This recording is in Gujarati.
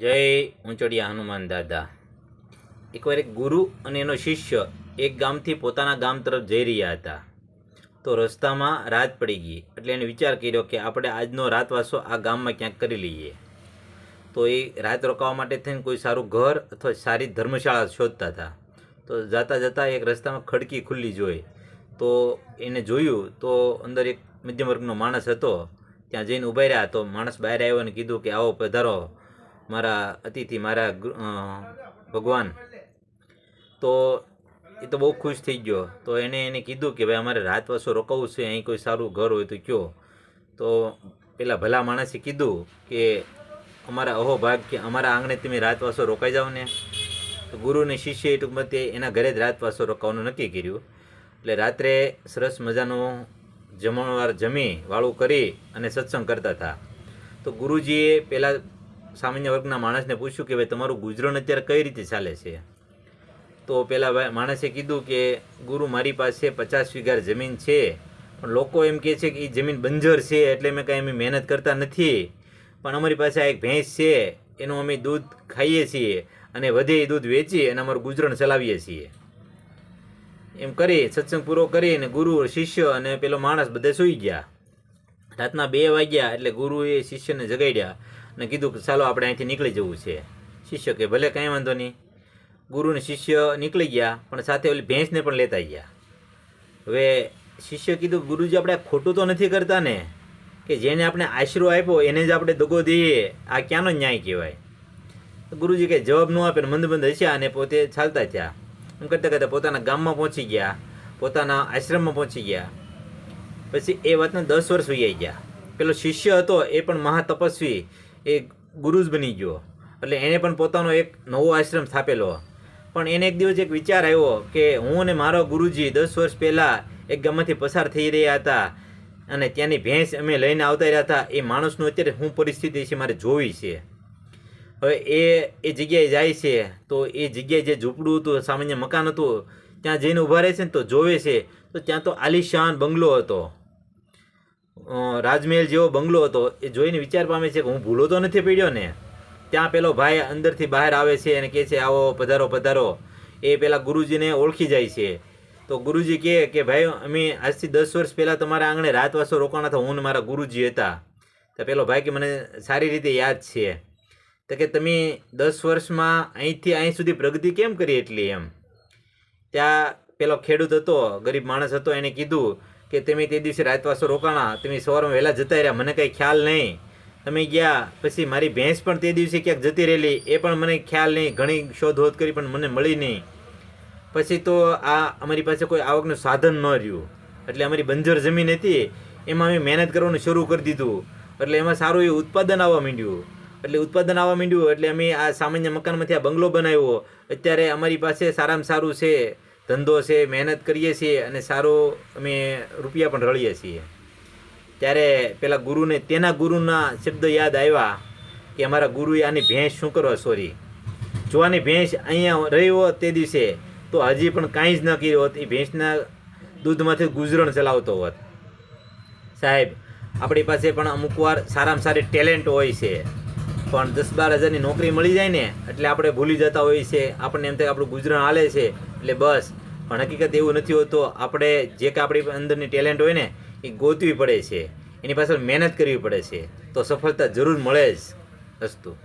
જય ઊંચડિયા હનુમાન દાદા. એકવાર એક ગુરુ અને એનો શિષ્ય એક ગામથી પોતાના ગામ તરફ જઈ રહ્યા હતા. તો રસ્તામાં રાત પડી ગઈ, એટલે એને વિચાર કર્યો કે આપણે આજનો રાતવાસો આ ગામમાં ક્યાંક કરી લઈએ. તો એ રાત રોકાવા માટે થઈને કોઈ સારું ઘર અથવા સારી ધર્મશાળા શોધતા હતા. તો જતા જતાં એક રસ્તામાં ખડકી ખુલ્લી જોઈ. તો એને જોયું તો અંદર એક મધ્યમ વર્ગનો માણસ હતો. ત્યાં જઈને ઊભા રહ્યા તો માણસ બહાર આવ્યો અને કીધું કે, આવો પધારો. મારા અતિથિ, મારા ભગવાન. તો એ તો બહુ ખુશ થઈ ગયો. તો એણે એને કીધું કે ભાઈ અમારે રાતવાસો રોકાવું છે, અહીં કોઈ સારું ઘર હોય તો કયો. તો પેલા ભલા માણસે કીધું કે અમારા અહો ભાગ કે અમારા આંગણે તમે રાતવાસો રોકાઈ જાઓ ને. તો ગુરુને શિષ્ય એ ટૂંકમાં તે એના ઘરે જ રાત વાસો રોકાવાનું નક્કી કર્યું. એટલે રાત્રે સરસ મજાનું જમણવાર જમી વાળું કરી અને સત્સંગ કરતા હતા. તો ગુરુજીએ પેલા સામાન્ય વર્ગના માણસને પૂછ્યું કે ભાઈ, તમારું ગુજરાન અત્યારે કઈ રીતે ચાલે છે? તો પેલા માણસે કીધું કે, ગુરુ, મારી પાસે પચાસ વીઘા જમીન છે, પણ લોકો એમ કહે છે કે એ જમીન બંજર છે, એટલે અમે કાંઈ અમે મહેનત કરતા નથી. પણ અમારી પાસે આ એક ભેંસ છે, એનું અમે દૂધ ખાઈએ છીએ અને વધે એ દૂધ વેચી અને અમારું ગુજરાન ચલાવીએ છીએ. એમ કરી, સત્સંગ પૂરો કરીને ગુરુ, શિષ્ય અને પેલો માણસ બધે સૂઈ ગયા. રાતના બે વાગ્યા એટલે ગુરુએ શિષ્યને જગાડ્યા. અને કીધું કે ચાલો આપણે અહીંથી નીકળી જવું છે. શિષ્ય કે ભલે કંઈ વાંધો નહીં. ગુરુને શિષ્ય નીકળી ગયા, પણ સાથે ઓલી ભેંસને પણ લેતા ગયા. હવે શિષ્ય કીધું, ગુરુજી, આપણે ખોટું તો નથી કરતા ને? કે જેને આપણે આશરો આપ્યો, એને જ આપણે દગો દઈએ. આ ક્યાંનો ન્યાય કહેવાય? ગુરુજી કંઈ જવાબ ન આપે ને મંદ મંદ હસ્યા અને પોતે ચાલતા થયા. એમ કરતાં કરતાં પોતાના ગામમાં પહોંચી ગયા, પોતાના આશ્રમમાં પહોંચી ગયા. પછી એ વાતને દસ વર્ષ વહી ગયા. પેલો શિષ્ય હતો, એ પણ મહાતપસ્વી. એ ગુરુ જ બની ગયો. એટલે એણે પણ પોતાનો એક નવો આશ્રમ સ્થાપેલો. પણ એને એક દિવસ એક વિચાર આવ્યો કે હું અને મારો ગુરુજી દસ વર્ષ પહેલાં એક ગામમાંથી પસાર થઈ રહ્યા હતા અને ત્યાંની ભેંસ અમે લઈને આવતા રહ્યા હતા. એ માણસનું અત્યારે શું પરિસ્થિતિ છે મારે જોવી છે. હવે એ એ જગ્યાએ જાય છે તો એ જગ્યાએ જે ઝૂંપડું હતું, સામાન્ય મકાન હતું, ત્યાં જઈને ઊભા રહે છે ને તો જોવે છે. તો ત્યાં તો આલિશાન બંગલો હતો. રાજમહેલ જેવો બંગલો હતો, એ જોઈને વિચાર પામે છે કે હું ભૂલો તો નથી પડ્યો ને? ત્યાં પેલો ભાઈ અંદરથી બહાર આવે છે અને કહે છે, આવો, પધારો પધારો. એ પેલા ગુરુજીને ઓળખી જાય છે. તો ગુરુજી કહે કે, ભાઈ, અમે આજથી દસ વર્ષ પહેલાં તમારા આંગણે રાતવાસો રોકાણા હતા, હું મારા ગુરુજી હતા. તો પેલો ભાઈ કે, મને સારી રીતે યાદ છે. તો કે, તમે દસ વર્ષમાં અહીંથી અહીં સુધી પ્રગતિ કેમ કરી એટલી એમ? ત્યાં પેલો ખેડૂત હતો, ગરીબ માણસ હતો, એને કીધું કે તમે તે દિવસે રાતવાસો રોકાણા, તમે સવારમાં વહેલા જતા રહ્યા, મને કંઈ ખ્યાલ નહીં. તમે ગયા, પછી મારી ભેંસ પણ તે દિવસે ક્યાંક જતી રહેલી, એ પણ મને ખ્યાલ નહીં, ઘણી શોધોધ કરી પણ મને મળી નહીં. પછી તો આ અમારી પાસે કોઈ આવકનું સાધન ન રહ્યું. એટલે અમારી બંજર જમીન હતી, એમાં અમે મહેનત કરવાનું શરૂ કરી દીધું. એટલે એમાં સારું એવું ઉત્પાદન આવવા માંડ્યું. એટલે ઉત્પાદન આવવા માંડ્યું, એટલે અમે આ સામાન્ય મકાનમાંથી આ બંગલો બનાવ્યો. અત્યારે અમારી પાસે સારામાં સારું છે ધંધો છે, મહેનત કરીએ છીએ અને સારો અમે રૂપિયા પણ રળીએ છીએ. ત્યારે પેલા ગુરુને, તેના ગુરુના શબ્દ યાદ આવ્યા કે અમારા ગુરુએ આની ભેંસ શું કરવા, સોરી. જો આની ભેંસ અહીંયા રહી હોત તે દિવસે, તો હજી પણ કાંઈ જ ન કર્યું હોત. એ ભેંસના દૂધમાંથી ગુજરણ ચલાવતો હોત. સાહેબ, આપણી પાસે પણ અમુક વાર સારામાં સારી ટેલેન્ટ હોય છે. પણ દસ બાર હજારની નોકરી મળી જાય ને, એટલે આપણે ભૂલી જતા હોઈએ છીએ. આપણને એમ થાય આપણું ગુજરાન હાલે છે, એટલે બસ. પણ હકીકત એવું નથી હોતું, આપણે જે કે આપણી અંદરની ટેલેન્ટ હોય ને, એ ગોતવી પડે છે. એની પાછળ મહેનત કરવી પડે છે. તો સફળતા જરૂર મળે જ અસ્તુ